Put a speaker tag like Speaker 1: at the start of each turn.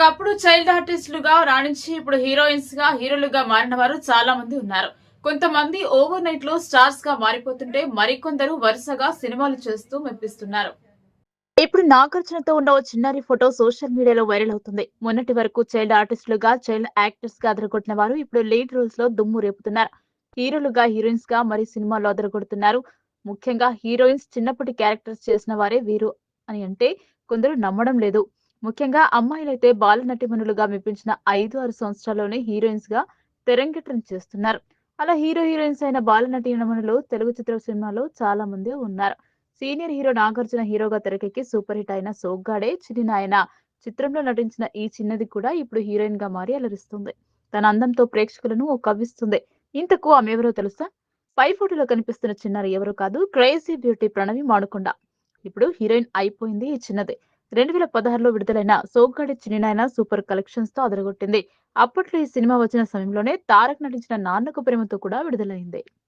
Speaker 1: ఒకప్పుడు చైల్డ్ ఆర్టిస్టులుగా రాణించి ఇప్పుడు హీరోయిన్స్గా హీరోలుగా మారిన వారు చాలా మంది ఉన్నారు. కొంతమంది ఓవర్ నైట్లో స్టార్స్గా మారిపోతుంటే మరికొందరు వరుసగా సినిమాలు చేస్తూ మెప్పిస్తున్నారు. ఇప్పుడు నాగార్జునతో ఉన్న ఓ చిన్నారి ఫోటో సోషల్ మీడియాలో వైరల్ అవుతుంది. మొన్నటి వరకు చైల్డ్ ఆర్టిస్టులుగా చైల్డ్ యాక్టర్స్గా అదరగొట్టిన వారు ఇప్పుడు లీడ్ రోల్స్లో దుమ్ము రేపుతున్నారు. హీరోలుగా హీరోయిన్స్గా మరి సినిమాల్లో అదరగొడుతున్నారు. ముఖ్యంగా హీరోయిన్స్ చిన్నప్పటి క్యారెక్టర్స్ చేసిన వారే వీరు అని అంటే కొందరు నమ్మడం లేదు. ముఖ్యంగా అమ్మాయిలైతే బాల నటిమణులుగా మెప్పించిన ఐదు ఆరు సంవత్సరాల్లోనే హీరోయిన్స్గా తెరంగేట్రం చేస్తున్నారు. అలా హీరో హీరోయిన్స్ అయిన బాల నటీమణులు తెలుగు చిత్ర సినిమాలో చాలా మంది ఉన్నారు. సీనియర్ హీరో నాగార్జున హీరోగా తెరకెక్కి సూపర్ హిట్ అయిన సోగ్గాడే చిన్ని నాయన చిత్రంలో నటించిన ఈ చిన్నది కూడా ఇప్పుడు హీరోయిన్గా మారి అలరిస్తుంది. తన అందంతో ప్రేక్షకులను ఓ కవ్విస్తుంది. ఇంతకు ఆమె ఎవరో తెలుసా? పై ఫోటోలో కనిపిస్తున్న చిన్నారు ఎవరు కాదు క్రేజీ బ్యూటీ ప్రణవి మాడుకొండ. ఇప్పుడు హీరోయిన్ అయిపోయింది ఈ చిన్నది. రెండు వేల పదహారులో విడుదలైన సోగ్గాడి చిన్ననాయన సూపర్ కలెక్షన్స్తో అదరగొట్టింది. అప్పట్లో ఈ సినిమా వచ్చిన సమయంలోనే తారక్ నటించిన నాన్నకు ప్రేమతో కూడా విడుదలైంది.